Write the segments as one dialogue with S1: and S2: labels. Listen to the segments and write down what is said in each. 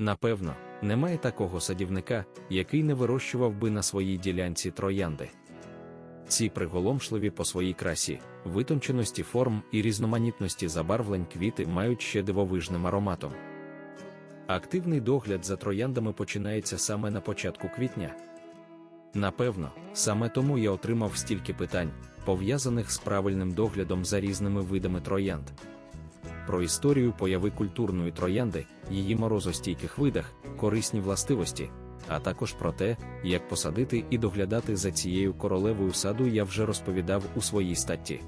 S1: Напевно, немає такого садівника, який не вирощував би на своїй ділянці троянди. Ці приголомшливі по своїй красі, витонченості форм і різноманітності забарвлень квіти мають ще дивовижним ароматом. Активний догляд за трояндами починається саме на початку квітня. Напевно, саме тому я отримав стільки питань, пов'язаних з правильним доглядом за різними видами троянд. Про історію появи культурної троянди, її морозостійких видах, корисні властивості, а також про те, як посадити і доглядати за цією королевою саду я вже розповідав у своїй статті.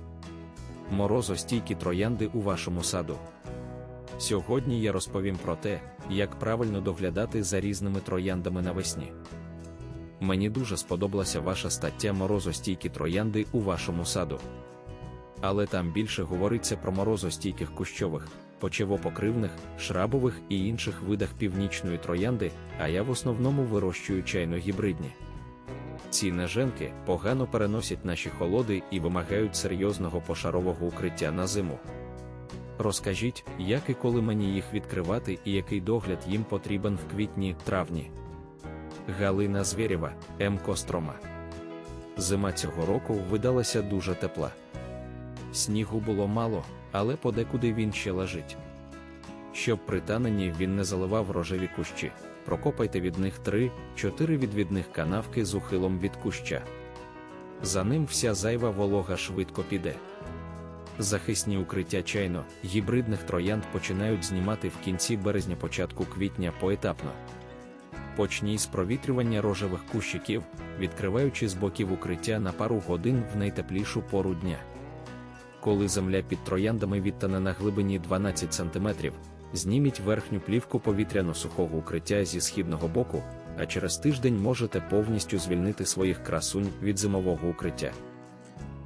S1: Морозостійкі троянди у вашому саду. Сьогодні я розповім про те, як правильно доглядати за різними трояндами навесні. Мені дуже сподобалася ваша стаття морозостійкі троянди у вашому саду. Але там більше говориться про морозостійких кущових, почевопокривних, шрабових і інших видах північної троянди, а я в основному вирощую чайно-гібридні. Ці неженки погано переносять наші холоди і вимагають серйозного пошарового укриття на зиму. Розкажіть, як і коли мені їх відкривати і який догляд їм потрібен в квітні-травні. Галина Звєрєва, М. Кострома. Зима цього року видалася дуже тепла. Снігу було мало, але подекуди він ще лежить. Щоб при таненні він не заливав рожеві кущі, прокопайте від них 3-4 відвідних канавки з ухилом від куща. За ним вся зайва волога швидко піде. Захисні укриття чайно, гібридних троянд починають знімати в кінці березня початку квітня поетапно. Почній з провітрювання рожевих кущиків, відкриваючи з боків укриття на пару годин в найтеплішу пору дня. Коли земля під трояндами відтане на глибині 12 см, зніміть верхню плівку повітряно-сухого укриття зі східного боку, а через тиждень можете повністю звільнити своїх красунь від зимового укриття.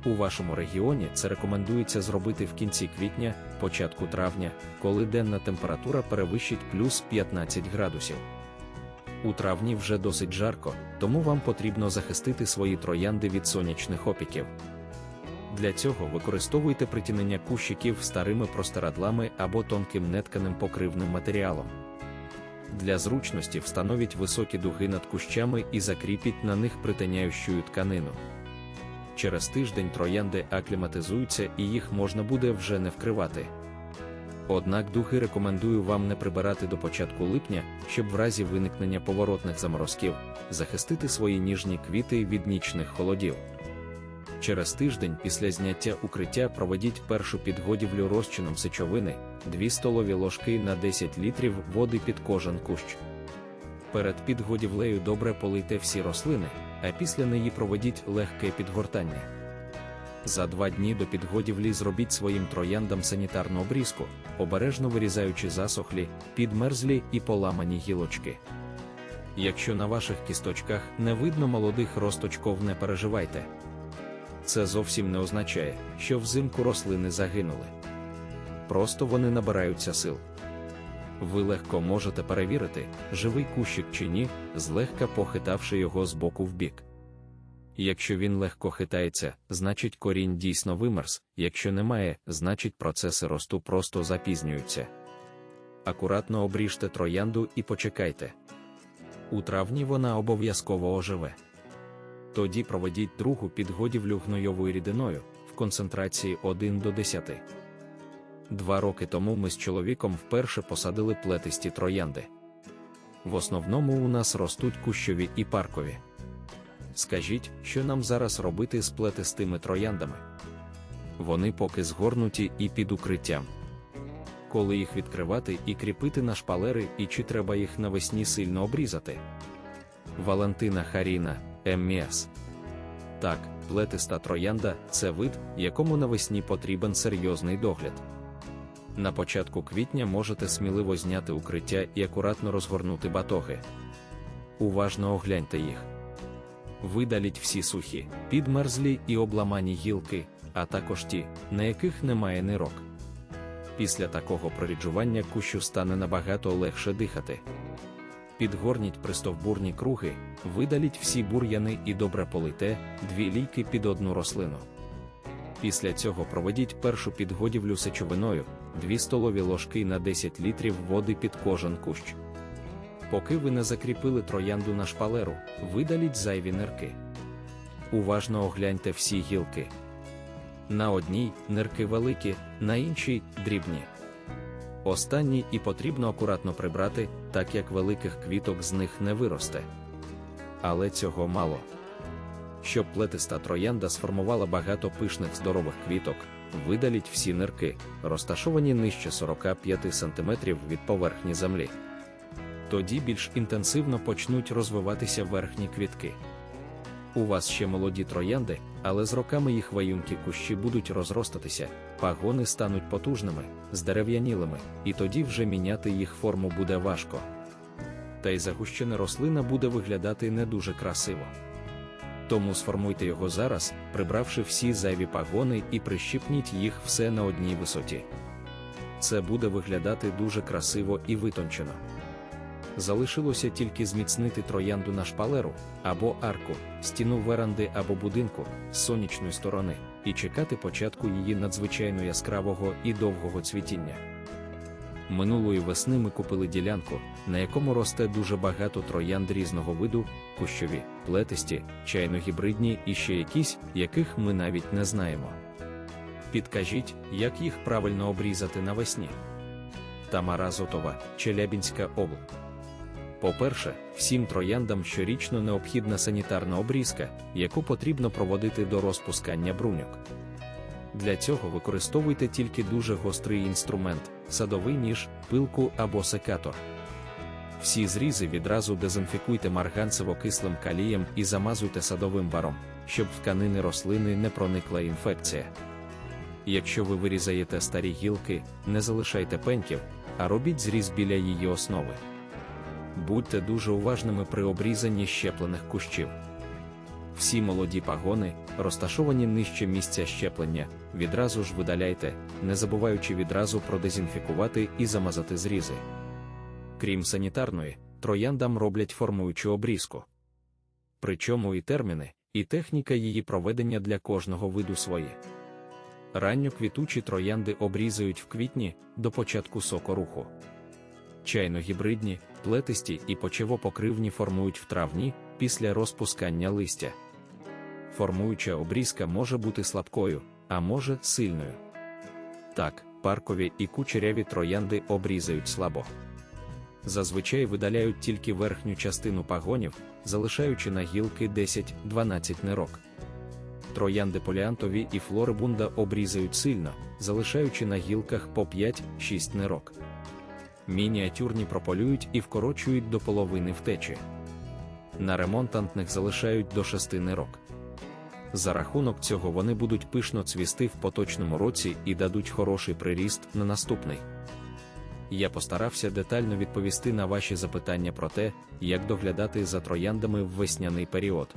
S1: У вашому регіоні це рекомендується зробити в кінці квітня, початку травня, коли денна температура перевищить плюс 15 градусів. У травні вже досить жарко, тому вам потрібно захистити свої троянди від сонячних опіків. Для цього використовуйте притінення кущиків старими простирадлами або тонким нетканим покривним матеріалом. Для зручності встановіть високі дуги над кущами і закріпіть на них притиняючу тканину. Через тиждень троянди акліматизуються і їх можна буде вже не вкривати. Однак дуги рекомендую вам не прибирати до початку липня, щоб в разі виникнення поворотних заморозків захистити свої ніжні квіти від нічних холодів. Через тиждень після зняття укриття проведіть першу підгодівлю розчином сечовини 2 столові ложки на 10 літрів води під кожен кущ. Перед підгодівлею добре полийте всі рослини, а після неї проведіть легке підгортання. За два дні до підгодівлі зробіть своїм трояндам санітарну обрізку, обережно вирізаючи засохлі, підмерзлі і поламані гілочки. Якщо на ваших кісточках не видно молодих росточков, не переживайте. Це зовсім не означає, що взимку рослини загинули. Просто вони набираються сил. Ви легко можете перевірити, живий кущик чи ні, злегка похитавши його з боку в бік. Якщо він легко хитається, значить корінь дійсно вимерз, якщо немає, значить процеси росту просто запізнюються. Акуратно обріжте троянду і почекайте. У травні вона обов'язково оживе. Тоді проведіть другу підгодівлю гнойовою рідиною в концентрації 1 до 10. Два роки тому ми з чоловіком вперше посадили плетисті троянди. В основному у нас ростуть кущові і паркові. Скажіть, що нам зараз робити з плетистими трояндами? Вони поки згорнуті і під укриттям. Коли їх відкривати і кріпити на шпалери, і чи треба їх навесні сильно обрізати? Валентина Харіна, ММС. Так, плетиста троянда це вид, якому навесні потрібен серйозний догляд. На початку квітня можете сміливо зняти укриття і акуратно розгорнути батоги. Уважно огляньте їх. Видаліть всі сухі, підмерзлі і обламані гілки, а також ті, на яких немає нирок. Після такого проріджування кущу стане набагато легше дихати. Підгорніть пристовбурні круги, видаліть всі бур'яни і добре полите дві лійки під одну рослину. Після цього проведіть першу підгодівлю сечовиною 2 столові ложки на 10 літрів води під кожен кущ. Поки ви не закріпили троянду на шпалеру, видаліть зайві нирки. Уважно огляньте всі гілки. На одній нирки великі, на іншій дрібні. Останні і потрібно акуратно прибрати, так як великих квіток з них не виросте. Але цього мало. Щоб плетиста троянда сформувала багато пишних здорових квіток, видаліть всі нирки, розташовані нижче 45 см від поверхні землі. Тоді більш інтенсивно почнуть розвиватися верхні квітки. У вас ще молоді троянди, але з роками їх ваюнкі кущі будуть розростатися, пагони стануть потужними, здерев'янілими, і тоді вже міняти їх форму буде важко. Та й загущена рослина буде виглядати не дуже красиво. Тому сформуйте його зараз, прибравши всі зайві пагони і прищипніть їх все на одній висоті. Це буде виглядати дуже красиво і витончено. Залишилося тільки зміцнити троянду на шпалеру або арку, стіну веранди або будинку з сонячної сторони, і чекати початку її надзвичайно яскравого і довгого цвітіння. Минулої весни ми купили ділянку, на якому росте дуже багато троянд різного виду, кущові, плетисті, чайно-гібридні і ще якісь, яких ми навіть не знаємо. Підкажіть, як їх правильно обрізати навесні. Тамара Зотова, Челябінська обл. По-перше, всім трояндам щорічно необхідна санітарна обрізка, яку потрібно проводити до розпускання бруньок. Для цього використовуйте тільки дуже гострий інструмент, садовий ніж, пилку або секатор. Всі зрізи відразу дезінфікуйте марганцево-кислим калієм і замазуйте садовим варом, щоб в тканини рослини не проникла інфекція. Якщо ви вирізаєте старі гілки, не залишайте пеньків, а робіть зріз біля її основи. Будьте дуже уважними при обрізанні щеплених кущів. Всі молоді пагони, розташовані нижче місця щеплення, відразу ж видаляйте, не забуваючи відразу продезінфікувати і замазати зрізи. Крім санітарної, трояндам роблять формуючу обрізку. Причому і терміни, і техніка її проведення для кожного виду свої. Ранньоквітучі троянди обрізують в квітні до початку сокоруху. Чайно-гібридні, плетисті і почевопокривні формують в травні після розпускання листя. Формуюча обрізка може бути слабкою, а може сильною. Так, паркові і кучеряві троянди обрізають слабо. Зазвичай видаляють тільки верхню частину пагонів, залишаючи на гілки 10-12 нирок. Троянди поліантові і флорибунда обрізають сильно, залишаючи на гілках по 5-6 нирок. Мініатюрні прополюють і вкорочують до половини втечі. На ремонтантних залишають до 6 нирок. За рахунок цього вони будуть пишно цвісти в поточному році і дадуть хороший приріст на наступний. Я постарався детально відповісти на ваші запитання про те, як доглядати за трояндами в весняний період.